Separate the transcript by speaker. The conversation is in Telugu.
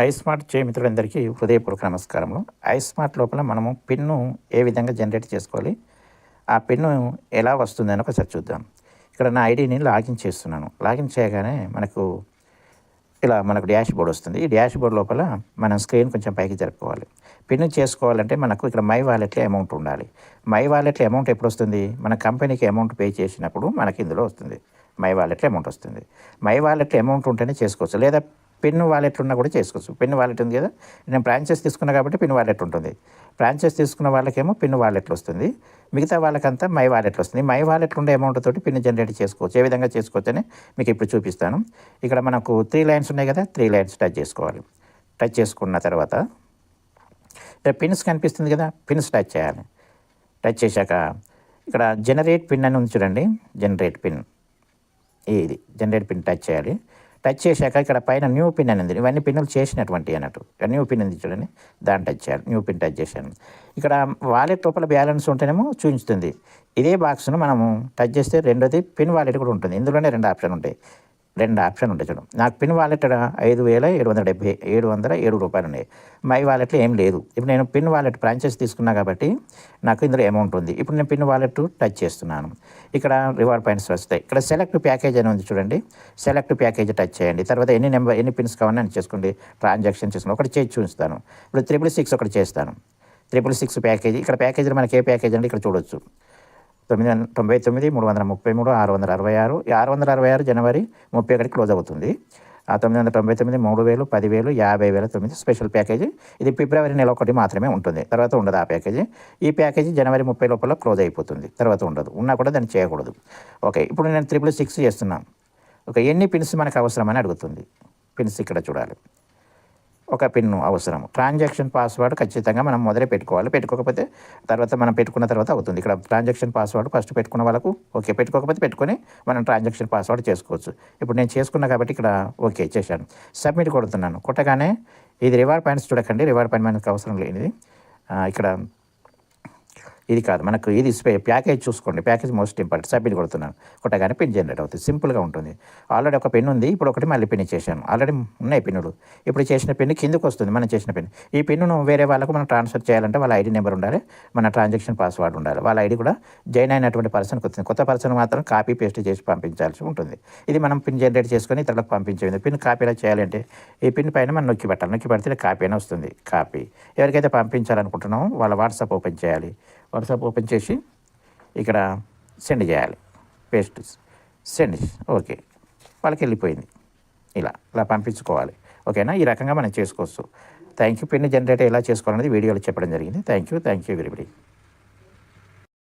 Speaker 1: ఐస్మార్ట్ చే మిత్రులందరికీ హృదయపూర్వక నమస్కారములు. ఐ స్మార్ట్ లోపల మనము పిన్ను ఏ విధంగా జనరేట్ చేసుకోవాలి ఆ పిన్ను ఎలా వస్తుందని ఒకసారి చూద్దాం. ఇక్కడ నా ఐడిని లాగిన్ చేస్తున్నాను. లాగిన్ చేయగానే మనకు ఇలా మనకు డ్యాష్ బోర్డ్ వస్తుంది. ఈ డ్యాష్ బోర్డ్ లోపల మనం స్క్రీన్ కొంచెం పైకి జరుపుకోవాలి. పిన్ చేసుకోవాలంటే మనకు ఇక్కడ మై వాలెట్లో అమౌంట్ ఉండాలి. మై వాలెట్లో అమౌంట్ ఎప్పుడు వస్తుంది? మన కంపెనీకి అమౌంట్ పే చేసినప్పుడు మనకి ఇందులో వస్తుంది. మై వాలెట్లో అమౌంట్ వస్తుంది. మై వాలెట్లో అమౌంట్ ఉంటేనే చేసుకోవచ్చు. లేదా పిన్ వాలెట్లు ఉన్నా కూడా చేసుకోవచ్చు. పిన్ వాలెట్ ఉంది కదా? నేను బ్రాంచెస్ తీసుకున్నా కాబట్టి పిన్ వాలెట్ ఉంటుంది. బ్రాంచెస్ తీసుకున్న వాళ్ళకేమో పిన్ వాలెట్లు వస్తుంది. మిగతా వాళ్ళకంతా మై వాలెట్లు వస్తుంది. మై వాలెట్లు ఉండే అమౌంట్ తోటి పిన్ జనరేట్ చేసుకోవచ్చు. ఏ విధంగా చేసుకోవచ్చు అని మీకు ఇప్పుడు చూపిస్తాను. ఇక్కడ మనకు త్రీ లైన్స్ ఉన్నాయి కదా? త్రీ లైన్స్ టచ్ చేసుకోవాలి. టచ్ చేసుకున్న తర్వాత ఇక్కడ పిన్స్ కనిపిస్తుంది కదా? పిన్స్ టచ్ చేయాలి. టచ్ చేశాక ఇక్కడ జనరేట్ పిన్ అని ఉంది చూడండి. Generate pin. ఇది జనరేట్ పిన్ టచ్ చేయాలి. టచ్ చేశాక ఇక్కడ పైన న్యూ పిన్ అని ఉంది. ఇవన్నీ పిన్నులు చేసినటువంటి అన్నట్టు. న్యూ పిన్ ఉంది చూడండి. దాన్ని టచ్ చేయాలి. న్యూ పిన్ టచ్ చేశాను. ఇక్కడ వాలెట్ లోపల బ్యాలెన్స్ ఉంటేనేమో చూపిస్తుంది. ఇదే బాక్స్ను మనము టచ్ చేస్తే రెండోది పిన్ వాలెట్ కూడా ఉంటుంది. ఇందులోనే రెండు ఆప్షన్ ఉంటాయి. రెండు ఆప్షన్ ఉంటాయి చూడండి నాకు పిన్ వాలెట్ ఐదు వేల ఏడు వందల డెబ్బై ఏడు వందల ఏడు రూపాయలు ఉన్నాయి. మై వాలెట్లో ఏం లేదు. ఇప్పుడు నేను పిన్ వాలెట్ ఫ్రాంచైజ్ తీసుకున్నా కాబట్టి నాకు ఇందులో అమౌంట్ ఉంది. ఇప్పుడు నేను పిన్ వాలెట్ టచ్ చేస్తున్నాను. ఇక్కడ రివార్డ్ పాయింట్స్ వస్తాయి. ఇక్కడ సెలెక్ట్ ప్యాకేజ్ అని ఉంది చూడండి. సెలెక్ట్ ప్యాకేజ్ టచ్ చేయండి. తర్వాత ఎన్ని నెంబర్ ఎన్ని పిన్స్ కావాలని అని చేసుకోండి. ట్రాన్సాక్షన్ చేసుకుని ఒకటి చేసి చూపిస్తాను. ఇప్పుడు త్రిపుల్ సిక్స్ ఒకటి చేస్తాను. Triple six package. ఇక్కడ ప్యాకేజీలో మనకి ఏ ప్యాకేజ్ అంటే ఇక్కడ చూడొచ్చు. తొమ్మిది వందల తొంభై తొమ్మిది మూడు వందల ముప్పై మూడు ఆరు వందల అరవై ఆరు ఆరు వందల అరవై ఆరు జనవరి ముప్పై ఒకటి క్లోజ్ అవుతుంది. ఆ తొమ్మిది వందల తొంభై తొమ్మిది మూడు వేలు పదివేలు యాభై వేల తొమ్మిది స్పెషల్ ప్యాకేజీ. ఇది ఫిబ్రవరి నెల ఒకటి మాత్రమే ఉంటుంది. తర్వాత ఉండదు ఆ ప్యాకేజీ. ఈ ప్యాకేజీ జనవరి ముప్పై లోపల క్లోజ్ అయిపోతుంది. తర్వాత ఉండదు. ఉన్నా కూడా దాన్ని చేయకూడదు. ఓకే ఇప్పుడు నేను త్రిపుల్ సిక్స్ చేస్తున్నాను ఓకే ఎన్ని పిన్స్ మనకు అవసరమని అడుగుతుంది? పిన్స్ ఇక్కడ చూడాలి. ఒక పిన్ అవసరం. ట్రాన్సాక్షన్ పాస్వర్డ్ ఖచ్చితంగా మనం మొదలే పెట్టుకోవాలి. పెట్టుకోకపోతే తర్వాత మనం పెట్టుకున్న తర్వాత అవుతుంది. ఇక్కడ ట్రాన్సాక్షన్ పాస్వర్డ్ ఫస్ట్ పెట్టుకున్న వాళ్ళకు ఓకే. పెట్టుకోకపోతే పెట్టుకొని మనం ట్రాన్సాక్షన్ పాస్వర్డ్ చేసుకోవచ్చు. ఇప్పుడు నేను చేసుకున్నా కాబట్టి ఇక్కడ ఓకే చేశాను. సబ్మిట్ కొడుతున్నాను. కొట్టగానే ఇది రివార్డ్ పాయింట్స్ చూడకండి. రివార్డ్ పాయింట్ మనకు అవసరం లేనిది. ఇక్కడ ఇది కాదు. మనకు ఇది ప్యాకేజ్ చూసుకోండి. Package most important. సబ్మిట్ కొడుతున్నాను. కొట్టగానే పిన్ జనరేట్ అవుతుంది. సింపుల్గా ఉంటుంది. ఆల్రెడీ ఒక పెన్ ఉంది. ఇప్పుడు ఒకటి మళ్ళీ పిన్ చేశాను ఆల్రెడీ ఉన్నాయి పిన్నులు. ఇప్పుడు చేసిన పిన్ కిందకు వస్తుంది. మనం చేసిన పిన్. ఈ పిన్ను వేరే వాళ్ళకు మనం ట్రాన్స్ఫర్ చేయాలంటే వాళ్ళ ఐడి నెంబర్ ఉండాలి. మన ట్రాన్సాక్షన్ పాస్వర్డ్ ఉండాలి. వాళ్ళ ఐడి కూడా జాయిన్ అయినటువంటి పర్సన్కి వస్తుంది. కొత్త పర్సన్ మాత్రం కాపీ పేస్ట్ చేసి పంపించాల్సి ఉంటుంది. ఇది మనం పిన్ జనరేట్ చేసుకొని ఇతరులకు పంపించేది పిన్ కాపీ ఎలా చేయాలంటే ఈ పిన్ పైన మనం నొక్కి పెట్టాలి. నొక్కి పెడితే కాపీ అయినా వస్తుంది. కాపీ. ఎవరికైతే పంపించాలనుకుంటున్నామో వాళ్ళ వాట్సాప్ ఓపెన్ చేయాలి. వాట్సాప్ ఓపెన్ చేసి ఇక్కడ సెండ్ చేయాలి. Paste send okay. వాళ్ళకి వెళ్ళిపోయింది. ఇలా ఇలా పంపించుకోవాలి. ఓకేనా? ఈ రకంగా మనం చేసుకోవచ్చు. థ్యాంక్ యూ పిన్ జనరేట్ ఎలా చేసుకోవాలనేది వీడియోలో చెప్పడం జరిగింది. Thank you thank you everybody.